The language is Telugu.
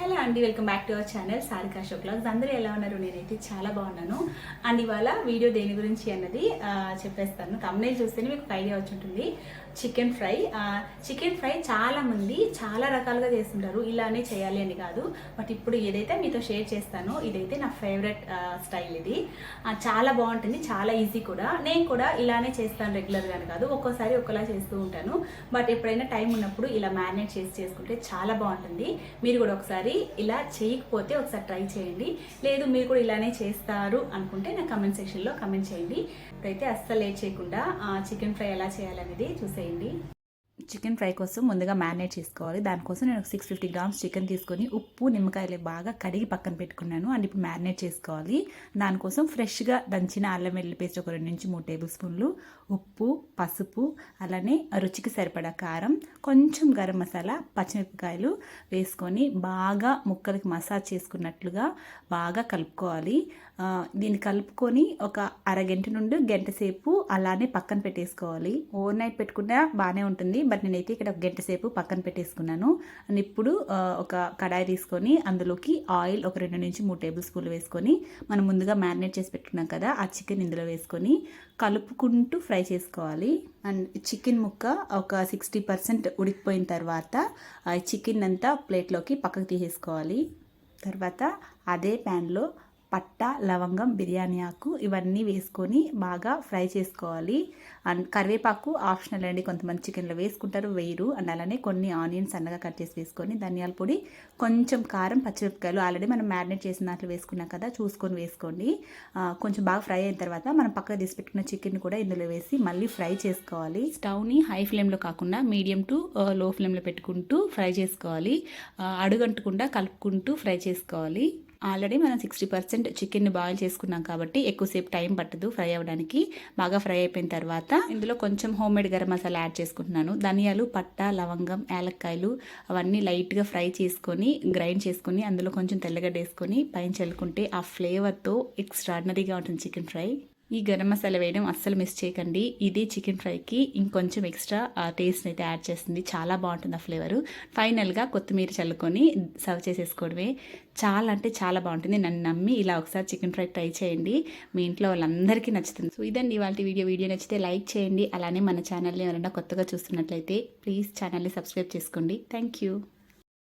హలో అండి welcome back to our channel Sarika show అందరూ ఎలా ఉన్నారు? నేనైతే చాలా బాగున్నాను. అండ్ ఇవాళ వీడియో దేని గురించి అన్నది చెప్పేస్తాను. తమ్నేల్ చూస్తేనే మీకు ఒక ఐడియా వచ్చి ఉంటుంది. Chicken fry. చికెన్ ఫ్రై చాలా మంది చాలా రకాలుగా చేస్తుంటారు. ఇలానే చేయాలి అని కాదు. బట్ ఇప్పుడు ఏదైతే మీతో షేర్ చేస్తానో ఇదైతే నా ఫేవరెట్ స్టైల్ ఇది. చాలా బాగుంటుంది. చాలా ఈజీ కూడా. నేను కూడా ఇలానే చేస్తాను రెగ్యులర్గానే కాదు. ఒక్కోసారి ఒకలా చేస్తూ ఉంటాను. బట్ ఎప్పుడైనా టైం ఉన్నప్పుడు ఇలా మ్యారినేట్ చేసి చేసుకుంటే చాలా బాగుంటుంది. మీరు కూడా ఒకసారి ఇలా చేయకపోతే ఒకసారి ట్రై చేయండి. లేదు మీరు కూడా ఇలానే చేస్తారు అనుకుంటే నా కమెంట్ సెక్షన్లో కమెంట్ చేయండి. ఇప్పుడైతే అస్సలు లేట్ చేయకుండా చికెన్ ఫ్రై ఎలా చేయాలనేది చూసేయండి. చికెన్ ఫ్రై కోసం ముందుగా మ్యారినేట్ చేసుకోవాలి. దానికోసం నేను సిక్స్ ఫిఫ్టీ గ్రామ్స్ చికెన్ తీసుకొని ఉప్పు నిమ్మకాయలు బాగా కడిగి పక్కన పెట్టుకున్నాను. అండ్ ఇప్పుడు మ్యారినేట్ చేసుకోవాలి. దానికోసం ఫ్రెష్గా దంచిన అల్లం వెల్లుల్లి పేస్ట్ ఒక రెండు నుంచి మూడు టేబుల్ స్పూన్లు ఉప్పు పసుపు అలానే రుచికి సరిపడా కారం కొంచెం గరం మసాలా పచ్చిమిరపకాయలు వేసుకొని బాగా ముక్కలకి మసాజ్ చేసుకున్నట్లుగా బాగా కలుపుకోవాలి. దీన్ని కలుపుకొని ఒక అరగంట నుండి గంట సేపు అలానే పక్కన పెట్టేసుకోవాలి. ఓవర్ నైట్ పెట్టుకున్నా బాగానే ఉంటుంది. బట్ నేనైతే ఇక్కడ ఒక గంట సేపు పక్కన పెట్టేసుకున్నాను. అండ్ ఇప్పుడు ఒక కడాయి తీసుకొని అందులోకి ఆయిల్ ఒక రెండు నుంచి మూడు టేబుల్ స్పూన్లు వేసుకొని మనం ముందుగా మ్యారినేట్ చేసి పెట్టుకున్నాం కదా ఆ చికెన్ ఇందులో వేసుకొని కలుపుకుంటూ ఫ్రై చేసుకోవాలి. అండ్ చికెన్ ముక్క ఒక సిక్స్టీ పర్సెంట్ ఉడికిపోయిన తర్వాత చికెన్ అంతా ప్లేట్లోకి పక్కకు తీసేసుకోవాలి. తర్వాత అదే ప్యాన్లో పట్ట లవంగం బిర్యానీ ఆకు ఇవన్నీ వేసుకొని బాగా ఫ్రై చేసుకోవాలి. అండ్ కరివేపాకు ఆప్షనల్ అండి. కొంతమంది చికెన్లో వేసుకుంటారు వేయరు. అండ్ అలానే కొన్ని ఆనియన్స్ సన్నగా కట్ చేసి వేసుకొని ధనియాల పొడి కొంచెం కారం పచ్చిమిరపకాయలు ఆల్రెడీ మనం మ్యారినేట్ చేసిన దాంట్లో వేసుకున్నాం కదా చూసుకొని వేసుకోండి. కొంచెం బాగా ఫ్రై అయిన తర్వాత మనం పక్కన తీసి పెట్టుకున్న చికెన్ కూడా ఇందులో వేసి మళ్ళీ ఫ్రై చేసుకోవాలి. స్టవ్ని హై ఫ్లేమ్లో కాకుండా మీడియం టు లో ఫ్లేమ్లో పెట్టుకుంటూ ఫ్రై చేసుకోవాలి. అడుగంటకుండా కలుపుకుంటూ ఫ్రై చేసుకోవాలి. ఆల్రెడీ మనం సిక్స్టీ పర్సెంట్ చికెన్ని బాయిల్ చేసుకున్నాం కాబట్టి ఎక్కువసేపు టైం పట్టదు ఫ్రై అవ్వడానికి. బాగా ఫ్రై అయిపోయిన తర్వాత ఇందులో కొంచెం home made garam masala add చేసుకుంటున్నాను. ధనియాలు పట్ట లవంగం యాలక్కాయలు అవన్నీ లైట్గా ఫ్రై చేసుకొని గ్రైండ్ చేసుకొని అందులో కొంచెం తెల్లగడ్డ వేసుకొని పైన చల్లుకుంటే ఆ ఫ్లేవర్తో ఎక్స్ట్రాడినరీగా ఉంటుంది చికెన్ ఫ్రై. ఈ గరం మసాలా వేయడం అస్సలు మిస్ చేయకండి. ఇది చికెన్ ఫ్రైకి ఇంకొంచెం ఎక్స్ట్రా టేస్ట్ అయితే యాడ్ చేస్తుంది. చాలా బాగుంటుంది ఆ ఫ్లేవరు ఫైనల్గా కొత్తిమీర చల్లుకొని సర్వ్ చేసేసుకోవడమే. చాలా అంటే చాలా బాగుంటుంది. నన్ను నమ్మి ఇలా ఒకసారి చికెన్ ఫ్రై ట్రై చేయండి. మీ ఇంట్లో వాళ్ళందరికీ నచ్చుతుంది. సో ఇదండి ఇవాళ వీడియో. వీడియో నచ్చితే లైక్ చేయండి. అలానే మన ఛానల్ని ఎవరైనా కొత్తగా చూస్తున్నట్లయితే ప్లీజ్ ఛానల్ని సబ్స్క్రైబ్ చేసుకోండి. Thank you